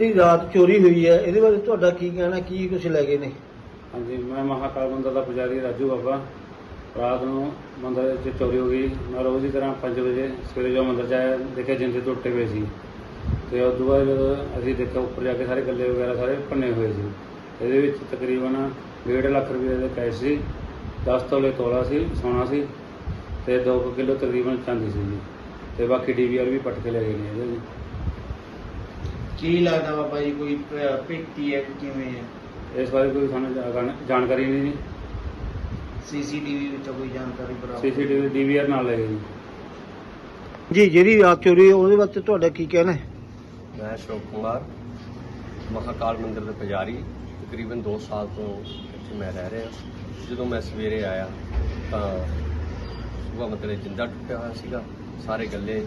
ਜਿਹੜੀ ਰਾਤ ਚੋਰੀ ਹੋਈ ਹੈ, ਇਹਦੇ ਬਾਰੇ ਤੁਹਾਡਾ ਕੀ ਕਹਿਣਾ, ਕੀ ਕੁਝ ਲੈ ਗਏ ਨੇ? ਹਾਂਜੀ, ਮੈਂ ਮਹਾਕਾਲ ਮੰਦਰ ਦਾ ਪੁਜਾਰੀ ਰਾਜੂ ਬਾਬਾ। ਰਾਤ ਨੂੰ ਮੰਦਰ ਵਿੱਚ ਚੋਰੀ ਹੋ ਗਈ। ਮੈਂ ਰੋਜ਼ ਦੀ ਤਰ੍ਹਾਂ 5 ਵਜੇ ਸਵੇਰੇ ਜੋ ਮੰਦਰ ਜਾਇਆ, ਦੇਖਿਆ ਜਿੰਦੇ ਟੁੱਟੇ ਹੋਏ ਸੀ। ਤੇ ਉਸ ਤੋਂ ਬਾਅਦ ਜਦੋਂ ਅਸੀਂ ਦੇਖਿਆ, ਉੱਪਰ ਜਾ ਕੇ ਸਾਰੇ ਗੱਲੇ ਵਗੈਰਾ ਸਾਰੇ ਭੰਨੇ ਹੋਏ ਸੀ। ਇਹਦੇ ਵਿੱਚ ਤਕਰੀਬਨ 1.5 ਲੱਖ ਰੁਪਏ ਦੇ ਕੈਸ਼ ਸੀ 10 ਤੋਲੇ ਤੋਲਾ ਸੀ, ਸੋਨਾ ਸੀ, ਤੇ 2 ਕਿਲੋ ਤਕਰੀਬਨ ਚਾਂਦੀ ਸੀ ਜੀ। ਤੇ ਬਾਕੀ ਡੀਵੀਆਰ ਵੀ ਪੱਟ ਕੇ ਲੈ ਗਏ ਨੇ ਇਹਦੇ ਜੀ ਕੀ ਲੱਗਦਾ ਬਾਬਾ ਜੀ ਕੋਈ ਪ- ਪੇਟੀ ਹੈ ਕਿ ਕਿਵੇਂ ਹੈ? ਇਸ ਬਾਰੇ ਕੋਈ ਸਾਨੂੰ ਜਾਣ- ਜਾਣਕਾਰੀ ਨਹੀਂ ਜੀ। ਸੀਸੀਟੀਵੀ ਵਿੱਚੋਂ ਕੋਈ ਜਾਣਕਾਰੀ ਪ੍ਰਾਪਤ? ਸੀਸੀਟੀਵੀ ਡੀਵੀਆਰ ਨਾਲ ਲੈ ਗਏ ਜੀ। ਜੀ ਜਿਹੜੀ ਰਾਤ ਚੋਰੀ ਉਹਦੇ ਬਾਰੇ ਤੁਹਾਡਾ ਕੀ ਕਹਿਣਾ ਹੈ? ਮੈਂ ਅਸ਼ੋਕ ਕੁਮਾਰ ਮਹਾਕਾਲ ਮੰਦਿਰ ਦੇ ਪੁਜਾਰੀ। ਤਕਰੀਬਨ 2 ਸਾਲ ਤੋਂ ਇੱਥੇ ਮੈਂ ਰਹਿ ਰਿਹਾ। ਜਦੋਂ ਮੈਂ ਸਵੇਰੇ ਆਇਆ ਤਾਂ ਸੁਬਹ ਮਤਲਬ ਜਿੰਦਾ ਟੁੱਟਿਆ ਹੋਇਆ ਸੀਗਾ। ਸਾਰੇ ਗੱਲੇ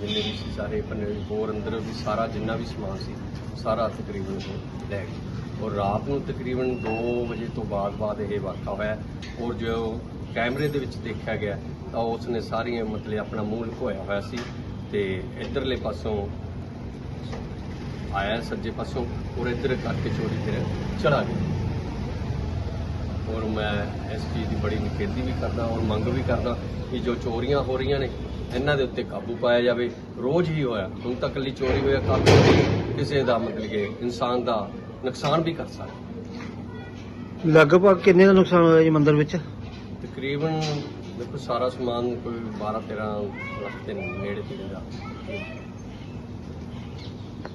ਜਿੰਨੇ ਵੀ ਸੀ ਸਾਰੇ ਪੰਨੇ ਹੋਰ ਅੰਦਰ ਵੀ ਸਾਰਾ ਜਿੰਨਾ ਵੀ ਸਮਾਨ ਸੀ, ਸਾਰਾ ਤਕਰੀਬਨ ਉਹ ਲੈ ਗਏ। ਔਰ ਰਾਤ ਨੂੰ ਤਕਰੀਬਨ 2 ਵਜੇ ਤੋਂ ਬਾਅਦ ਬਾਅਦ ਇਹ ਵਾਕਾ ਹੋਇਆ ਔਰ ਜੋ ਕੈਮਰੇ ਦੇ ਵਿੱਚ ਦੇਖਿਆ ਗਿਆ, ਤਾਂ ਉਸ ਨੇ ਸਾਰੀਆਂ ਮਤਲਬ ਆਪਣਾ ਮੂੰਹ ਲੁਕੋਇਆ ਹੋਇਆ ਸੀ ਤੇ ਇਧਰਲੇ ਪਾਸੋਂ ਆਇਆ, ਸੱਜੇ ਪਾਸੋਂ, ਔਰ ਇੱਧਰ ਕਰਕੇ ਚੋਰੀ ਫਿਰ ਚਲਾ ਗਿਆ। ਔਰ ਮੈਂ ਇਸ ਚੀਜ਼ ਦੀ ਬੜੀ ਨਿਖੇਧੀ ਵੀ ਕਰਦਾ ਔਰ ਮੰਗ ਵੀ ਕਰਦਾ ਕਿ ਜੋ ਚੋਰੀਆਂ ਹੋ ਰਹੀਆਂ ਨੇ ਇਹਨਾਂ ਦੇ ਉੱਤੇ ਕਾਬੂ ਪਾਇਆ ਜਾਵੇ। ਰੋਜ਼ ਹੀ ਹੋਇਆ। ਹੁਣ ਤੱਕ ਕੱਲੀ ਚੋਰੀ ਹੋਇਆ ਕਾਬੂ ਕਿਸੇ ਦਾ ਮਤਲਬ ਕਿ ਇਨਸਾਨ ਦਾ ਨੁਕਸਾਨ ਵੀ ਕਰ ਸਕਦਾ। ਲਗਭਗ ਕਿੰਨੇ ਦਾ ਨੁਕਸਾਨ ਹੋਇਆ ਜੀ ਮੰਦਿਰ ਵਿੱਚ? ਤਕਰੀਬਨ ਦੇਖੋ ਸਾਰਾ ਸਮਾਨ ਕੋਈ 12 13 ਲੱਖ ਦੇ ਨੇੜੇ ਤੇੜੇ ਦਾ।